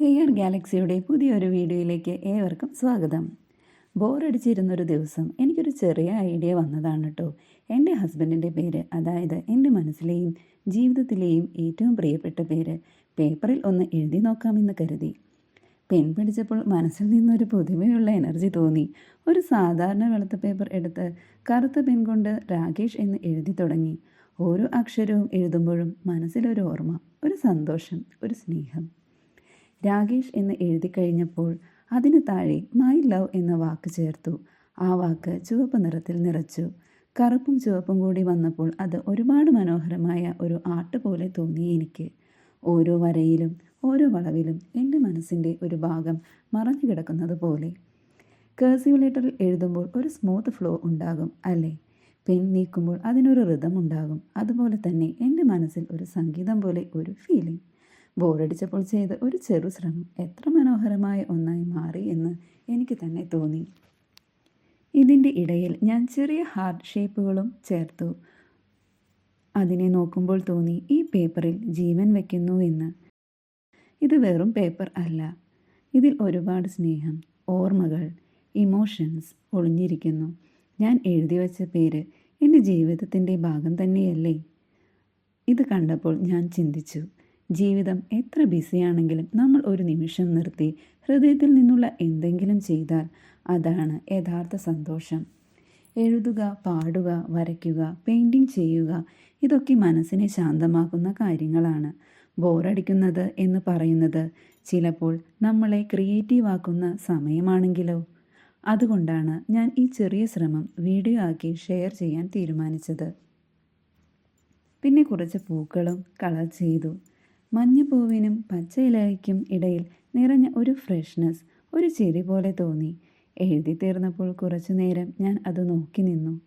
A R ഗാലക്സിയുടെ പുതിയൊരു വീഡിയോയിലേക്ക് ഏവർക്കും സ്വാഗതം. ബോറടിച്ചിരുന്നൊരു ദിവസം എനിക്കൊരു ചെറിയ ഐഡിയ വന്നതാണ് കേട്ടോ എന്റെ ഹസ്ബൻഡിന്റെ പേര് അതായത് എന്റെ മനസ്സിലെയും ജീവിതത്തിലെയും ഏറ്റവും പ്രിയപ്പെട്ട പേര് പേപ്പറിൽ ഒന്ന് എഴുതി നോക്കാമെന്ന് കരുതി. പെൻ പിടിച്ചപ്പോൾ മനസ്സിൽ നിന്നൊരു പുതുമയുള്ള എനർജി തോന്നി. ഒരു സാധാരണ വെളുത്ത പേപ്പർ എടുത്ത് കറുത്ത പെൻ കൊണ്ട് രാകേഷ് എന്ന് എഴുതി തുടങ്ങി. ഓരോ അക്ഷരവും എഴുതുമ്പോഴും മനസ്സിലൊരു ഓർമ്മ ഒരു സന്തോഷം ഒരു സ്നേഹം. രാകേഷ് എന്ന് എഴുതി കഴിഞ്ഞപ്പോൾ അതിന് താഴെ മൈ ലവ് എന്ന വാക്ക് ചേർത്തു. ആ വാക്ക് ചുവപ്പ് നിറത്തിൽ നിറച്ചു. കറുപ്പും ചുവപ്പും കൂടി വന്നപ്പോൾ അത് ഒരുപാട് മനോഹരമായ ഒരു ആർട്ട് പോലെ തോന്നി എനിക്ക്. ഓരോ വരയിലും ഓരോ വളവിലും എന്റെ മനസ്സിന്റെ ഒരു ഭാഗം മറഞ്ഞു കിടക്കുന്നത് പോലെ. കേഴ്സീവ് എഴുതുമ്പോൾ ഒരു സ്മൂത്ത് ഫ്ലോ ഉണ്ടാകും അല്ലേ? പെൻ നീക്കുമ്പോൾ അതിനൊരു റിതം ഉണ്ടാകും. അതുപോലെ തന്നെ എന്റെ മനസ്സിൽ ഒരു സംഗീതം പോലെ ഒരു ഫീലിംഗ് ബോറടിച്ചപ്പോൾ ചെയ്ത ഒരു ചെറു ശ്രമം എത്ര മനോഹരമായ ഒന്നായി മാറി എന്ന് എനിക്ക് തന്നെ തോന്നി. ഇതിന്റെ ഇടയിൽ ഞാൻ ചെറിയ ഹാർട്ട് ഷേപ്പുകളും ചേർത്തു. അതിനെ നോക്കുമ്പോൾ തോന്നി ഈ പേപ്പറിൽ ജീവൻ വയ്ക്കുന്നു എന്ന്. ഇത് വെറും പേപ്പർ അല്ല. ഇതിൽ ഒരുപാട് സ്നേഹം ഓർമ്മകൾ ഇമോഷൻസ് ഒളിഞ്ഞിരിക്കുന്നു. ഞാൻ എഴുതി വച്ച പേര് എന്റെ ജീവിതത്തിന്റെ ഭാഗം തന്നെയല്ലേ? ഇത് കണ്ടപ്പോൾ ഞാൻ ചിന്തിച്ചു. ജീവിതം എത്ര ബിസിയാണെങ്കിലും നമ്മൾ ഒരു നിമിഷം നിർത്തി ഹൃദയത്തിൽ നിന്നുള്ള എന്തെങ്കിലും ചെയ്താൽ അതാണ് യഥാർത്ഥ സന്തോഷം. എഴുതുക പാടുക വരയ്ക്കുക പെയിന്റിങ് ചെയ്യുക ഇതൊക്കെ മനസ്സിനെ ശാന്തമാക്കുന്ന കാര്യങ്ങളാണ്. ബോറടിക്കുന്നത് എന്ന് പറയുന്നത് ചിലപ്പോൾ നമ്മളെ ക്രിയേറ്റീവ് ആക്കുന്ന സമയമാണെങ്കിലോ? അതുകൊണ്ടാണ് ഞാൻ ഈ ചെറിയ ശ്രമം വീഡിയോ ആക്കി ഷെയർ ചെയ്യാൻ തീരുമാനിച്ചത്. പിന്നെ കുറച്ച് പൂക്കളും കളർ ചെയ്തു. മഞ്ഞപ്പൂവിനും പച്ച ഇലയ്ക്കും ഇടയിൽ നിറഞ്ഞ ഒരു ഫ്രഷ്നസ് ഒരു ചിരി പോലെ തോന്നി. എഴുതി തീർന്നപ്പോൾ കുറച്ചു നേരം ഞാൻ അത് നോക്കി നിന്നു.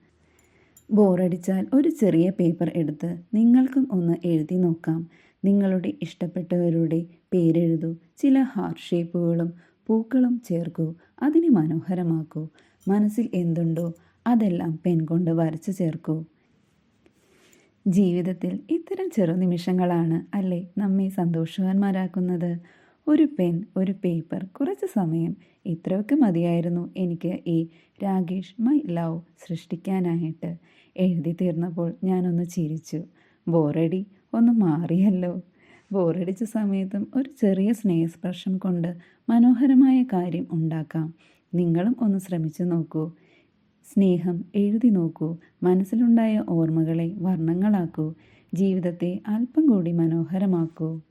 ബോറടിച്ചാൽ ഒരു ചെറിയ പേപ്പർ എടുത്ത് നിങ്ങൾക്കും ഒന്ന് എഴുതി നോക്കാം. നിങ്ങളുടെ ഇഷ്ടപ്പെട്ടവരുടെ പേരെഴുതൂ. ചില ഹാർട്ട് ഷേപ്പുകളും പൂക്കളും ചേർക്കൂ. അതിനെ മനോഹരമാക്കൂ. മനസ്സിൽ എന്തുണ്ടോ അതെല്ലാം പെൻ കൊണ്ട് വരച്ചു ചേർക്കൂ. ജീവിതത്തിൽ ഇത്തരം ചെറു നിമിഷങ്ങളാണ് അല്ലേ നമ്മെ സന്തോഷവാന്മാരാക്കുന്നത്? ഒരു പെൻ ഒരു പേപ്പർ കുറച്ച് സമയം ഇത്രയൊക്കെ മതിയായിരുന്നു എനിക്ക് ഈ രാകേഷ് മൈ ലവ് സൃഷ്ടിക്കാനായിട്ട്. എഴുതി തീർന്നപ്പോൾ ഞാനൊന്ന് ചിരിച്ചു. ബോറടി ഒന്ന് മാറിയല്ലോ. ബോറടിച്ച സമയത്തും ഒരു ചെറിയ സ്നേഹസ്പർശം കൊണ്ട് മനോഹരമായ കാര്യം ഉണ്ടാക്കാം. നിങ്ങളും ഒന്ന് ശ്രമിച്ചു നോക്കൂ. സ്നേഹം എഴുതി നോക്കൂ. മനസ്സിലുണ്ടായ ഓർമ്മകളെ വർണങ്ങളാക്കൂ. ജീവിതത്തെ അല്പം കൂടി മനോഹരമാക്കൂ.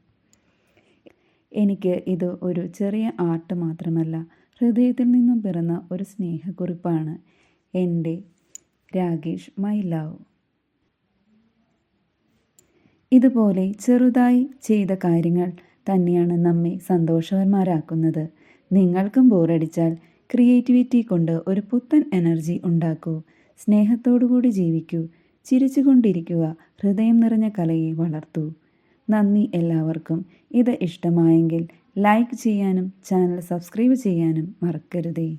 എനിക്ക് ഇത് ഒരു ചെറിയ ആർട്ട് മാത്രമല്ല ഹൃദയത്തിൽ നിന്നും പിറന്ന ഒരു സ്നേഹക്കുറിപ്പാണ്. എന്റെ രാകേഷ് മൈ ലവ്. ഇതുപോലെ ചെറുതായി ചെയ്ത കാര്യങ്ങൾ തന്നെയാണ് നമ്മെ സന്തോഷവന്മാരാക്കുന്നത്. നിങ്ങൾക്കും ബോറടിച്ചാൽ ക്രിയേറ്റിവിറ്റി കൊണ്ട് ഒരു പുത്തൻ എനർജി ഉണ്ടാക്കൂ. സ്നേഹത്തോടുകൂടി ജീവിക്കൂ. ചിരിച്ചുകൊണ്ടിരിക്കുക. ഹൃദയം നിറഞ്ഞ കലയെ വളർത്തൂ. നന്ദി എല്ലാവർക്കും. ഇത് ഇഷ്ടമായെങ്കിൽ ലൈക്ക് ചെയ്യാനും ചാനൽ സബ്സ്ക്രൈബ് ചെയ്യാനും മറക്കരുതേ.